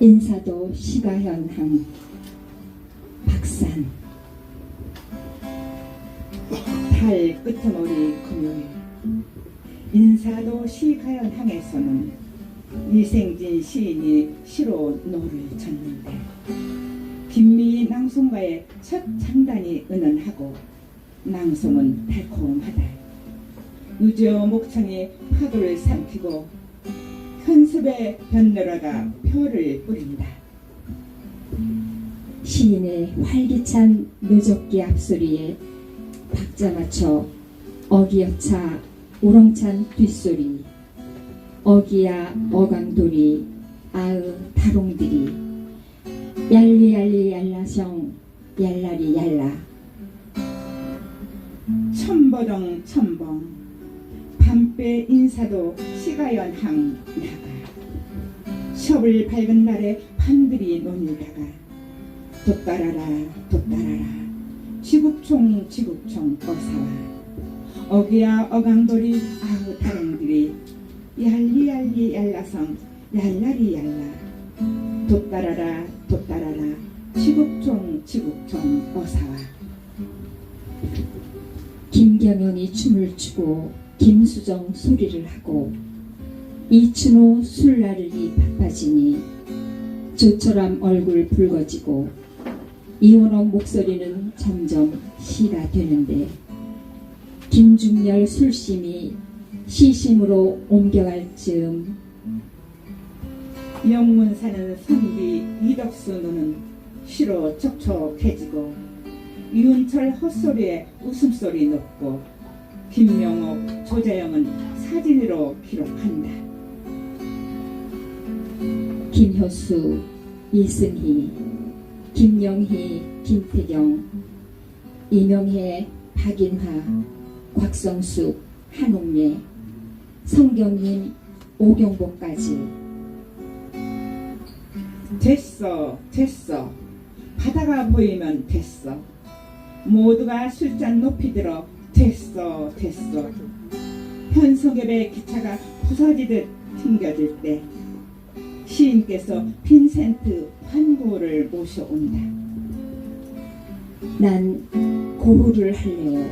인사도 시가현항 박산. 달 끄트머리 금요일. 인사도 시가연항에서는 이생진 시인이 시로 노를 쳤는데 김미 낭송가의 첫 장단이 은은하고 낭송은 달콤하다 누저 목청이 파도를 삼키고 현습의 변늘어가 펴를 뿌린다. 시인의 활기찬 묘적기 앞소리에 박자 맞춰 어기여차 우렁찬 뒷소리 어기야 어강돌이 아으 다롱들이 얄리얄리 얄라성 얄라리 얄라. 첨버덩 첨벙 밤배 인사도 시가연항 나가? 숍을 밝은 날에 판들이 논일다가. 돛따라라 돛따라라. 지국총 지국총 어사와. 어기야 어강돌이 아우 다롱들이 얄리얄리 얄라성 얄라리 얄라. 돛따라라 돛따라라. 지국총 지국총 어사와. 김경연이 춤을 추고 김수정 소리를 하고 이춘호 술 나르기 바빠지니 조처럼 얼굴 붉어지고 이원옥 목소리는 점점 시가 되는데 김중열 술심이 시심으로 옮겨갈 즈음 영문 사는 선비 이덕수 눈은 시로 촉촉해지고 이윤철 헛소리에 웃음소리 높고 김명옥 조자영은 사진으로 기록한다. 김효수 이승희 김영희 김태경 이명혜 박인화 곽성숙 한옥예 성경님 오경복까지 됐어, 됐어. 바다가 보이면 됐어. 모두가 술잔 높이 들어 됐어, 됐어. 현석엽의 기차가 부서지듯 튕겨질 때 시인께서 빈센트 환고를 모셔온다. 난 고흐를 할래요.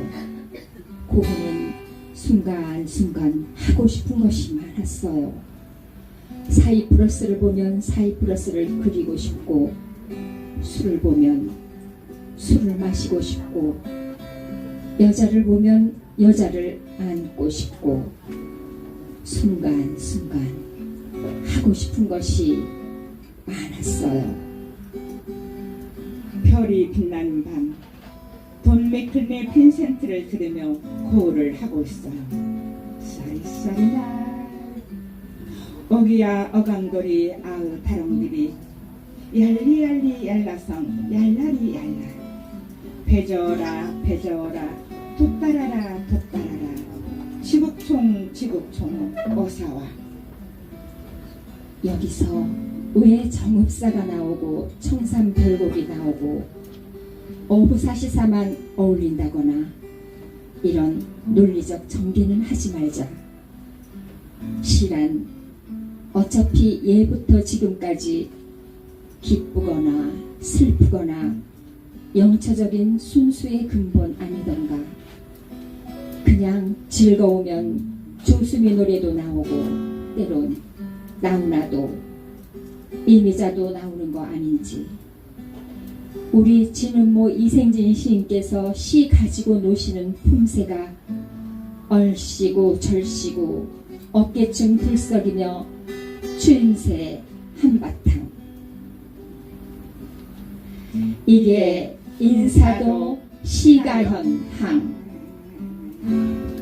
고흐는 순간순간 하고 싶은 것이 많았어요. 사이프러스를 보면 사이프러스를 그리고 싶고 술을 보면 술을 마시고 싶고 여자를 보면 여자를 안고 싶고 순간순간 하고 싶은 것이 많았어요. 별이 빛나는 밤, 돈 맥클의 빈센트를 들으며 고우를 하고 있어요. 쌀쌀이날 어기야 어강돌이 아으 다롱들이 얄리얄리 얄라성 얄라리 얄라 배져라 배져라. 돛따라라 돛따라라. 지국총 지국총 어사와. 여기서 왜 정읍사가 나오고 청산 별곡이 나오고 어부사시사만 어울린다거나 이런 논리적 전개는 하지 말자. 시란 어차피 예부터 지금까지 기쁘거나 슬프거나 영차적인 순수의 근본 아니던가. 그냥 즐거우면 조수미 노래도 나오고 때론 나훈아도 이미자도 나오는 거 아닌지 우리 진은모 이생진 시인께서 시 가지고 노시는 품새가 얼씨고 절씨고 어깨쯤 들썩이며 추임새 한바탕 이게 인사도 시가현 항